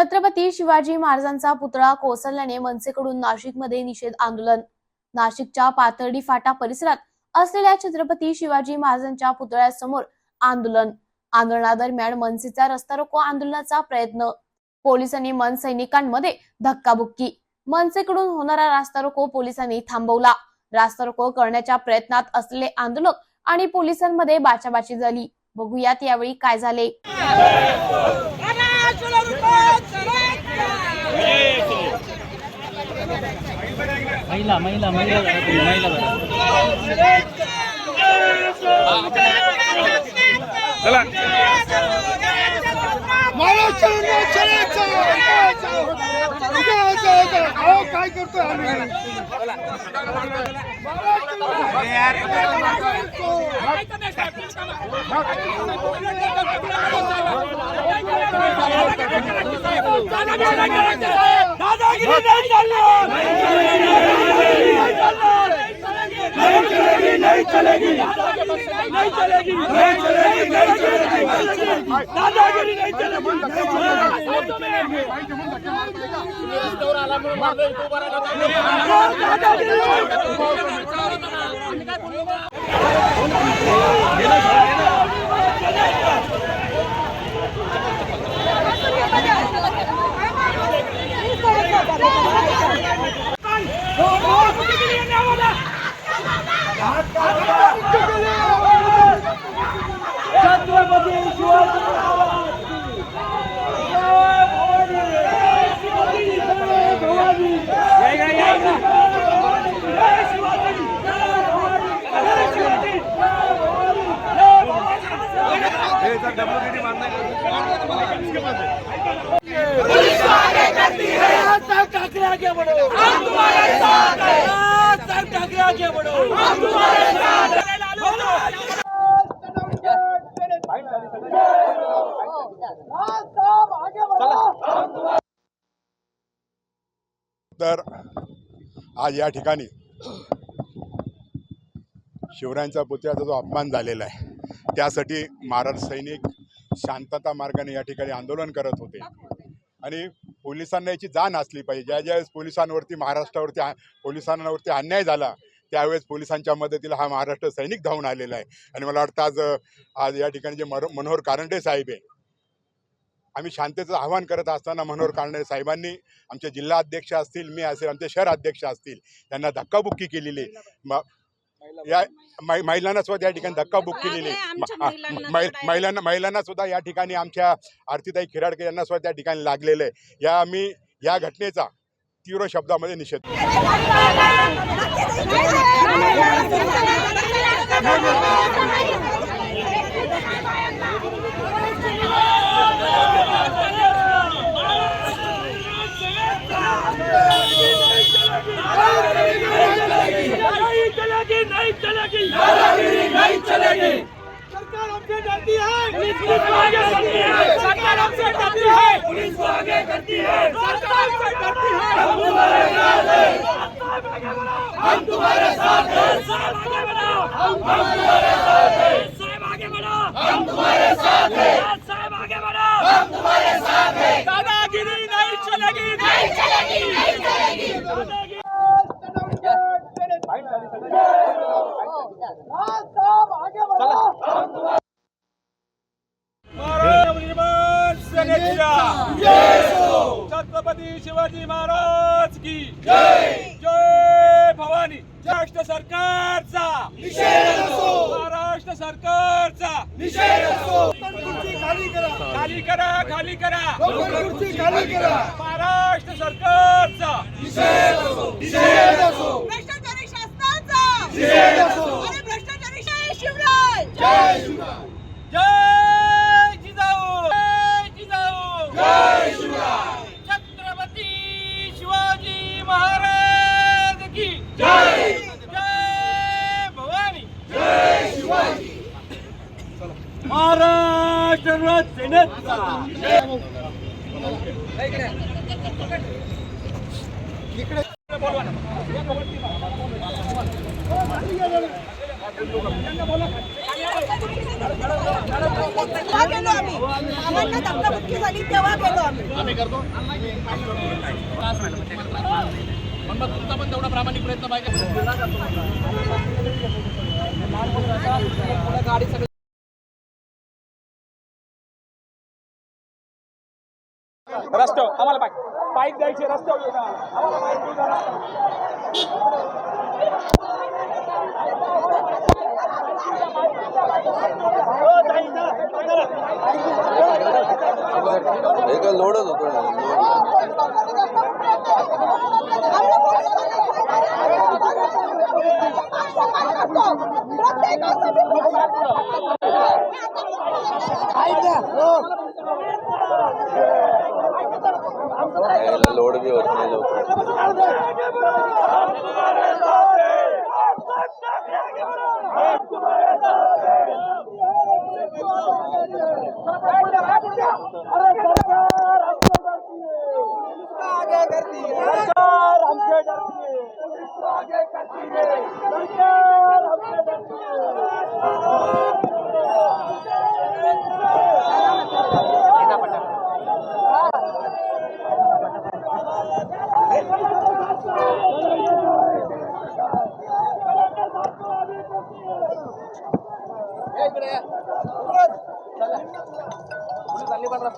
छत्रपती शिवाजी महाराजांचा पुतळा कोसळल्याने मनसेकडून नाशिकमध्ये निषेध आंदोलन. नाशिकच्या पाथर्डी फाटा परिसरात असलेल्या छत्रपती शिवाजी महाराजांच्या पुतळ्यासमोर आंदोलन. आंदोलनादरम्यान मनसेचा रस्ता रोको आंदोलनाचा प्रयत्न. पोलिसांनी मन सैनिकांमध्ये धक्काबुक्की. मनसेकडून होणारा रास्ता रोको पोलिसांनी थांबवला. रास्ता रोको करण्याच्या प्रयत्नात असलेले आंदोलक आणि पोलिसांमध्ये बाचाबाची झाली. बघूयात यावेळी काय झाले. महिला महिला महिला महिला काय करतोय आम्ही दादागिरी नाही चालणार नहीं चलेगी नहीं चलेगी नहीं चलेगी नहीं चलेगी दादागिरी नहीं चलेगी छत्रपती शिवाजी साहब ठाकरे आगे बढ़ो हम तुम्हारे साथ हैं। ठाकरे आगे बढ़ो हम तुम्हारे साथ हैं। तर आज या ठिकाणी शिवरायांचा पुतळ्याचा जो अपमान झालेला आहे त्यासाठी महाराज सैनिक शांतता मार्गाने या ठिकाणी आंदोलन करत होते. आणि पोलिसांना याची जाण असली पाहिजे ज्या ज्यावेळेस पोलिसांवरती महाराष्ट्रावरती पोलिसांवरती अन्याय झाला त्यावेळेस पोलिसांच्या मदतीला हा महाराष्ट्र सैनिक धावून आलेला आहे आणि मला वाटतं आज आज या ठिकाणी जे मनोहर कारंडे साहेब आहे आम्ही शांततेचं आवाहन करत असताना मनोहर कारंडे साहेबांनी आमचे जिल्हा अध्यक्ष असतील मी असेल आमचे शहर अध्यक्ष असतील त्यांना धक्काबुक्की केलेली आहे. या मै- महिलांना सुद्धा या ठिकाणी धक्काबुक्की केलेली आहे. आमच्या म- महिलांना महिलांना सुद्धा या ठिकाणी आमच्या आरतीताई खिराडकर यांना सुद्धा त्या ठिकाणी लागलेलं आहे. या आम्ही या घटनेचा तीव्र शब्दामध्ये निषेध नहीं चलेगी नहीं चलेगी दादागिरी नहीं चलेगी. सरकार हमसे डरती है पुलिस को आगे करती है सरकार हमसे डरती है पुलिस को आगे करती है सरकार से डरती है हम तुम्हारे साथ हैं हम तुम्हारे साथ हैं साहब आगे बढ़ो हम तुम्हारे साथ हैं साहब आगे बढ़ो हम तुम्हारे साथ हैं साहब आगे बढ़ो हम तुम्हारे साथ हैं दादागिरी नहीं चलेगी नहीं चलेगी. नहीं चलेगी शिवाजी महाराज की जय! जय भवानी! महाराष्ट्र सरकारचा! महाराष्ट्र सरकारचा! खाली करा! खाली करा खाली करा! खुर्ची खाली करा! महाराष्ट्र सरकारचा! भ्रष्टाचारी शासनाचा! अरे भ्ष्टाचारी जय शिवराज जय जिजाऊ जय जिजाऊ जय शिवराय छत्रपती शिवाजी महाराज की जय जय भवानी जय शिवाजी महाराष्ट्र सेनेचा बोलवा ना. तेव्हा गेलो आम्ही धक्काबुक्की झाली तेव्हा गेलो आम्ही करतो. पण मग तुमचा पण तेवढा प्रामाणिक प्रयत्न पाहिजे. रस्त्यावर आम्हाला बाईक बाईक द्यायची रस्त्यावर येऊ. आम्हाला बाईक. एक लोडच होतो लोड बी होत नाही लवकर. अरे हमसे डरती है पुलिस आगे करती है सरकार हमसे डरती है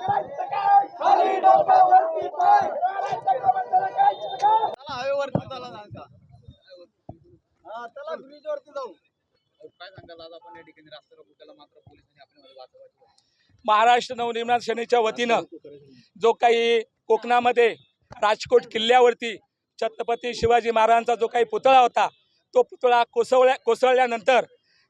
खाली डोक्यावरती पाय करायचं का बंद करायचं का? काय सांगाल आज आपण या ठिकाणी रास्ता रोको केला मात्र पोलिसांनी आपल्यामध्ये वाचवायची महाराष्ट्र नवनिर्माण सेनेच्या वतीनं जो काही कोकणामध्ये राजकोट किल्ल्यावरती छत्रपती शिवाजी महाराजांचा जो काही पुतळा होता तो पुतळा कोसळल्या कोसळल्यानंतर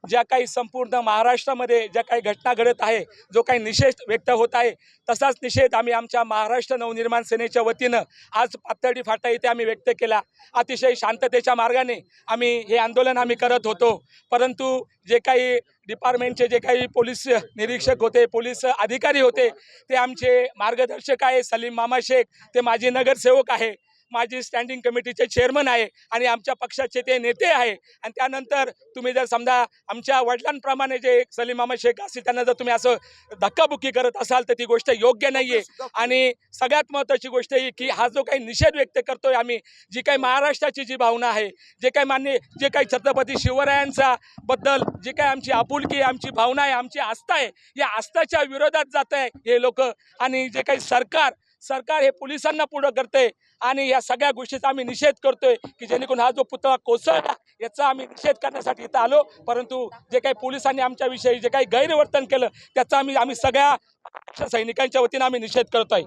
ज्या काही संपूर्ण महाराष्ट्रामध्ये ज्या काही घटना घडत आहे जो काही निषेध व्यक्त होत आहे तसाच निषेध आम्ही आमच्या महाराष्ट्र नवनिर्माण सेनेच्या वतीनं आज पातळी फाटा इथे आम्ही व्यक्त केला. अतिशय शांततेच्या मार्गाने आम्ही हे आंदोलन आम्ही करत होतो. परंतु जे काही डिपार्टमेंटचे जे काही पोलीस निरीक्षक होते पोलीस अधिकारी होते ते आमचे मार्गदर्शक आहे सलीम मामा शेख ते माजी नगरसेवक आहे. माजी स्टँडिंग कमिटीचे चेअरमन आहे आणि आमच्या पक्षाचे ते नेते आहे. आणि त्यानंतर तुम्ही जर समजा आमच्या वडिलांप्रमाणे जे सलीम मामा शेख असतील त्यांना जर तुम्ही असं धक्काबुक्की करत असाल तर ती गोष्ट योग्य नाही आहे आणि सगळ्यात महत्त्वाची गोष्ट ही की हा जो काही निषेध व्यक्त करतोय आम्ही जी काही महाराष्ट्राची जी भावना आहे जे काही मान्य जे काही छत्रपती शिवरायांचा बद्दल जी काही आमची आपुलकी आमची भावना आहे आमची आस्था आहे या आस्थाच्या विरोधात जात आहे हे लोक. आणि जे काही सरकार सरकार हे पोलिसांना पुढं करते आणि या सगळ्या गोष्टीचा आम्ही निषेध करतोय की जेणेकरून हा जो पुतळा कोसळला याचा आम्ही निषेध करण्यासाठी इथं आलो. परंतु जे काही पोलिसांनी आमच्याविषयी जे काही गैरवर्तन केलं त्याचा आम्ही आम्ही सगळ्या सैनिकांच्या वतीनं आम्ही निषेध करतोय.